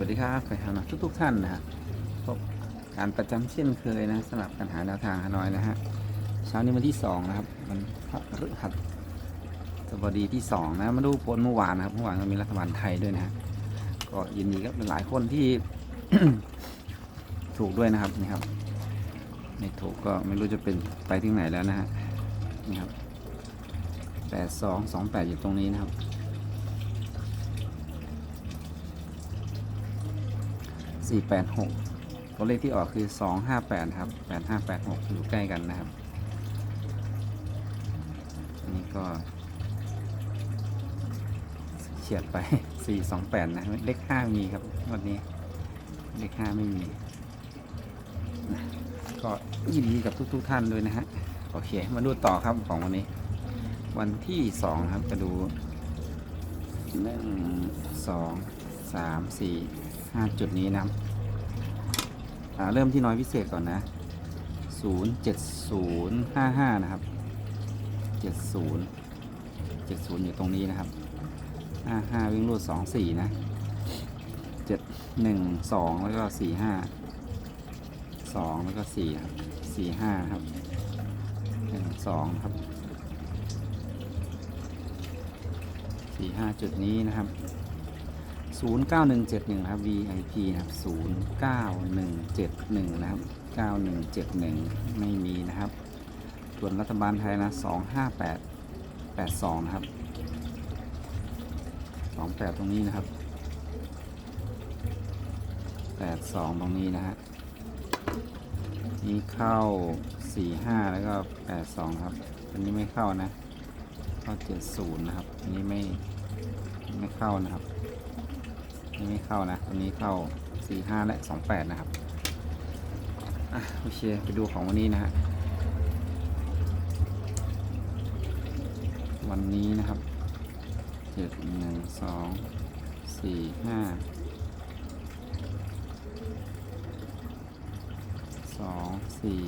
วัสดีครับใครทำนะทุกทุกๆท่านนะฮะพบการประจำเช่นเคยนะสำหรับการหาแนวทางฮานอยนะฮะเช้านี้วันที่สองนะครับมันพฤหัสบดีที่สองนะมาดูผลเมื่อวานนะครับเมื่อวานก็มีรัฐบาลไทยด้วยนะฮะก็ยินดีกับหลายคนที่ถูกด้วยนะครับนี่ครับไม่ถูกก็ไม่รู้จะเป็นไปที่ไหนแล้วนะฮะนี่ครับแปดสองสองแปดอยู่ตรงนี้นะครับ สี่แปดหกตัวเลขที่ออกคือสองห้าแปดครับแปดห้าแปดหกอยู่ใกล้กันนะครับ อันนี้ก็เฉียดไปสี่สองแปดนะ เลขห้ามีครับวันนี้ เลขห้าไม่มีนะก็ยินดีกับทุกๆทท่านด้วยนะฮะ โอเค มาดูต่อครับของวันนี้ วันที่สองครับจะดูหนึ่งสองสามสี่ ห้าจุดนี้นะเริ่มที่น้อยพิเศษก่อนนะศูนย์เจ็ดศูนย์ห้าห้านะครับเจ็ดศูนย์เจ็ดศูนย์อยู่ตรงนี้นะครับห้าห้าวิ่งรูดสองสี่นะเจ็ดหนึ่งสองแล้วก็สี่ห้าสองแล้วก็สี่ครับสี่ห้าครับหนึ่งสองครับสี่ห้าจุดนี้นะครับ 09171 นะครับ VIP นะครับ 09171 นะครับ 9171 ไม่มีนะครับ ส่วนรัฐบาลไทยนะ 258 82 นะครับ 28 ตรงนี้นะครับ 82 ตรงนี้นะฮะ นี่เข้า 45 แล้วก็ 82 ครับ อันนี้ไม่เข้านะ เข้า 70 นะครับ อันนี้ไม่ไม่เข้านะครับ นี่ไม่เข้านะตัวนี้เข้า45และ28นะครับอะโอเคไปดูของวันนี้นะฮะวันนี้นะครับเจ็ดหนึ่งสองสี่ห้าสองสี่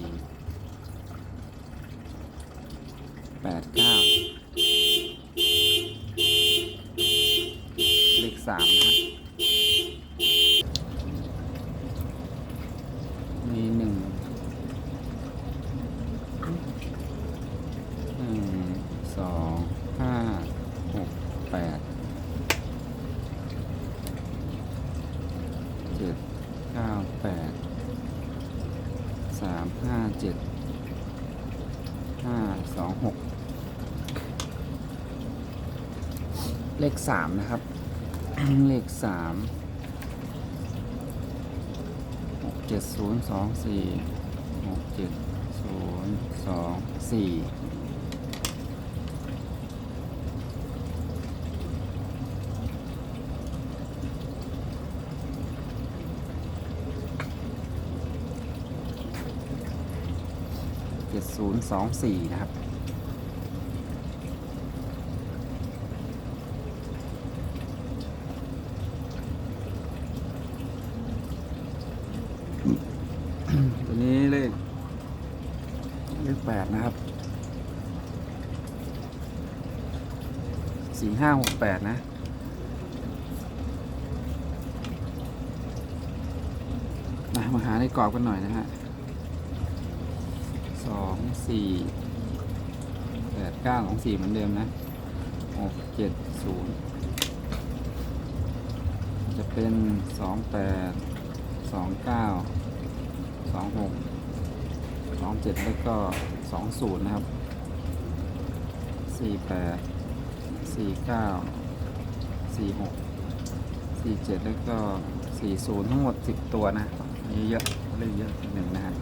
แปดเก้าเลขสามนะครับ มีหนึ่งหนึ่งสองห้าหกแปด เจ็ดเก้าแปดสามห้าเจ็ดห้าสองหกเลขสามนะครับ เลขสามหกเจ็ดศูนย์สองสี่หกเจ็ดศูนย์สองสี่ เจ็ดศูนย์สองสี่นะครับ ตัวนี้เลขเลขแปดนะครับสี่ห้าหกแปดนะมาหาในกรอบกันหน่อยนะฮะ สองสี่แปดเก้าของสี่เหมือนเดิมนะหกเจ็ดศูนย์จะเป็นสองแปดสองเก้าสองหกสองเจ็ดแล้วก็สองศูนย์นะครับสี่แปดสี่เก้าสี่หกสี่เจ็ดแล้วก็สี่ศูนย์ทั้งหมดสิบตัวนะเยอะๆเล่นเยอะหนึ่งนะฮะ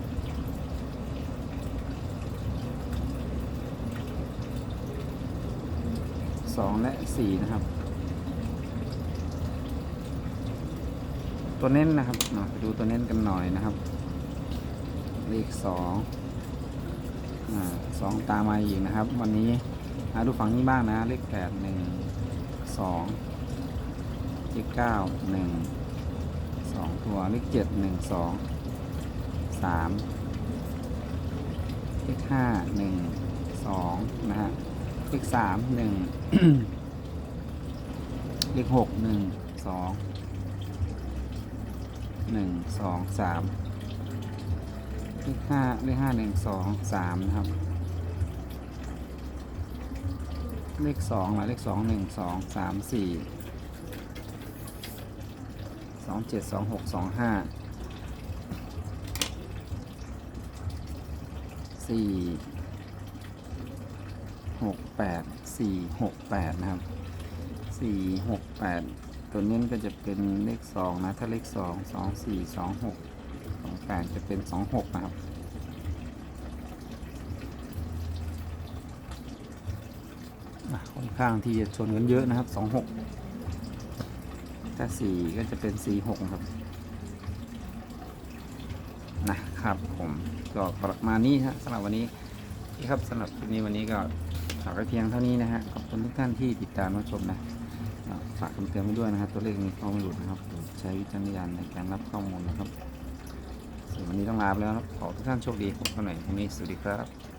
สองและสี่นะครับ ตัวเน้นนะครับมาดูตัวเน้นกันหน่อยนะครับ เลขสองอ่าสองตามมาอีกนะครับ วันนี้มาดูฝั่งนี้บ้างนะ เลขแปดหนึ่งสองเลขเก้าหนึ่งสองตัว เลขเจ็ดหนึ่งสองสามเลขห้าหนึ่งสองนะฮะ เลขสามหนึ่งเลขหกหนึ่งสองหนึ่งสองสามเลขห้าเลขห้าหนึ่งสองสามนะครับ เลขสองหมายเลขสองหนึ่งสองสามสี่สองเจ็ดสองหกสองห้าสี่ หกแปดสี่หกแปดนะครับสี่หกแปดตัวนี้ก็จะเป็นเลขสองนะ ถ้าเลขสองสองสี่สองหกสองแปดจะเป็นสองหกนะครับค่อนข้างที่จะชนกันเยอะนะครับสองหกถ้าสี่ก็จะเป็นสี่หกครับนะครับผมก็ประมาณนี้ฮะสำหรับวันนี้นี่ครับสำหรับคลิปนี้วันนี้ก็ ฝากไว้เพียงเท่านี้นะฮะ ขอบคุณทุกท่านที่ติดตามรับชมนะ ฝากคำเตือนไว้ด้วยนะครับ ตัวเลขนี้เข้าไม่หลุดนะครับ ใช้วิจารณญาณในการรับข้อมูลนะครับส่วนวันนี้ต้องลาไปแล้วครับ ขอทุกท่านโชคดีพบกันใหม่พรุ่งนี้ สวัสดีครับ